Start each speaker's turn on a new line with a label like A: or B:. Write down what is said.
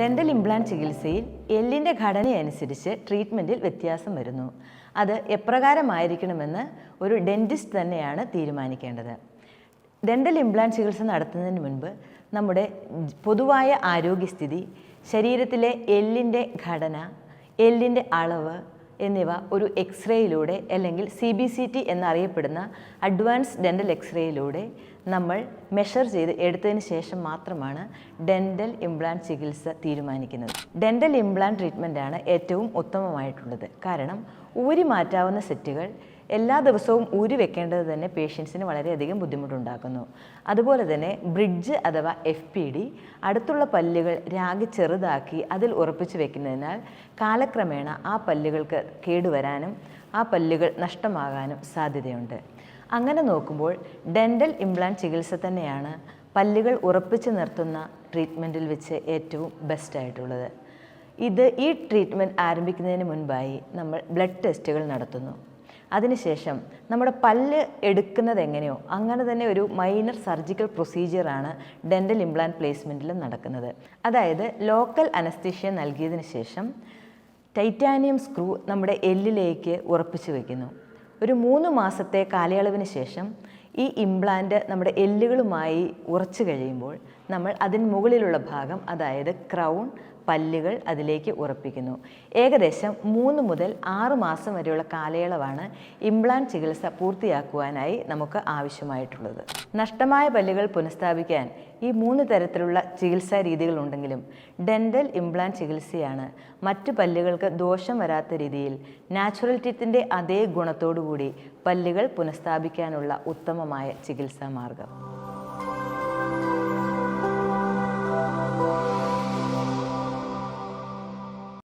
A: Dental implant ചികിത്സയിൽ എല്ലിന്റെ ഘടനയനുസരിച്ച് ട്രീറ്റ്മെന്റിൽ വ്യത്യാസം വരുന്നു. അത് എപ്രകാരമായിരിക്കണമെന്ന് ഒരു ഡെന്റിസ്റ്റ് തന്നെയാണ് തീരുമാനിക്കേണ്ടത്. ഡെന്റൽ ഇംപ്ലാന്റ് ചികിത്സ നടത്തുന്നതിന് മുൻപ് നമ്മുടെ പൊതുവായ ആരോഗ്യസ്ഥിതി ശരീരത്തിലെ എല്ലിന്റെ ഘടന എല്ലിന്റെ അളവ് എന്നിവ ഒരു എക്സ്റേയിലൂടെ അല്ലെങ്കിൽ സി ബി സി ടി എന്നറിയപ്പെടുന്ന അഡ്വാൻസ് ഡെന്റൽ എക്സ്റേയിലൂടെ നമ്മൾ മെഷർ ചെയ്ത് എടുത്തതിന് ശേഷം മാത്രമാണ് ഡെന്റൽ ഇംപ്ലാന്റ് ചികിത്സ തീരുമാനിക്കുന്നത്. ഡെന്റൽ ഇംപ്ലാന്റ് ട്രീറ്റ്മെന്റാണ് ഏറ്റവും ഉത്തമമായിട്ടുള്ളത്. കാരണം ഊരി മാറ്റാവുന്ന സെറ്റുകൾ എല്ലാ ദിവസവും ഊരി വെക്കേണ്ടത് തന്നെ പേഷ്യൻസിന് വളരെയധികം ബുദ്ധിമുട്ടുണ്ടാക്കുന്നു. അതുപോലെ തന്നെ ബ്രിഡ്ജ് അഥവാ എഫ് പി ഡി അടുത്തുള്ള പല്ലുകൾ രാഗി ചെറുതാക്കി അതിൽ ഉറപ്പിച്ച് വെക്കുന്നതിനാൽ കാലക്രമേണ ആ പല്ലുകൾക്ക് കേടുവരാനും ആ പല്ലുകൾ നഷ്ടമാകാനും സാധ്യതയുണ്ട്. അങ്ങനെ നോക്കുമ്പോൾ ഡെന്റൽ ഇംപ്ലാന്റ് ചികിത്സ തന്നെയാണ് പല്ലുകൾ ഉറപ്പിച്ച് നിർത്തുന്ന ട്രീറ്റ്മെന്റിൽ വെച്ച് ഏറ്റവും ബെസ്റ്റ് ആയിട്ടുള്ളത്. ഇത് ഈ ട്രീറ്റ്മെന്റ് ആരംഭിക്കുന്നതിന് മുൻപായി നമ്മൾ ബ്ലഡ് ടെസ്റ്റുകൾ നടത്തുന്നു. അതിനുശേഷം നമ്മുടെ പല്ല് എടുക്കുന്നത് എങ്ങനെയോ അങ്ങനെ തന്നെ ഒരു മൈനർ സർജിക്കൽ പ്രൊസീജിയറാണ് ഡെന്റൽ ഇംപ്ലാന്റ് പ്ലേസ്മെന്റിലും നടക്കുന്നത്. അതായത് ലോക്കൽ അനസ്തീഷ്യ നൽകിയതിന് ശേഷം ടൈറ്റാനിയം സ്ക്രൂ നമ്മുടെ എല്ലിലേക്ക് ഉറപ്പിച്ചു വയ്ക്കുന്നു ഒരു മൂന്ന് മാസത്തെ കാലയളവിന് ശേഷം ഈ ഇംപ്ലാന്റ് നമ്മുടെ എല്ലുകളുമായി ഉറച്ചു കഴിയുമ്പോൾ നമ്മൾ അതിന് മുകളിലുള്ള ഭാഗം അതായത് ക്രൗൺ പല്ലുകൾ അതിലേക്ക് ഉറപ്പിക്കുന്നു. ഏകദേശം മൂന്ന് മുതൽ ആറ് മാസം വരെയുള്ള കാലയളവാണ് ഇംപ്ലാന്റ് ചികിത്സ പൂർത്തിയാക്കുവാനായി നമുക്ക് ആവശ്യമായിട്ടുള്ളത്. നഷ്ടമായ പല്ലുകൾ പുനഃസ്ഥാപിക്കാൻ ഈ മൂന്ന് തരത്തിലുള്ള ചികിത്സാ രീതികളുണ്ടെങ്കിലും ഡെന്റൽ ഇംപ്ലാന്റ് ചികിത്സയാണ് മറ്റു പല്ലുകൾക്ക് ദോഷം വരാത്ത രീതിയിൽ നാച്ചുറൽ ടീത്തിന്റെ അതേ ഗുണത്തോടുകൂടി പല്ലുകൾ പുനഃസ്ഥാപിക്കാനുള്ള ഉത്തമമായ ചികിത്സാ മാർഗം.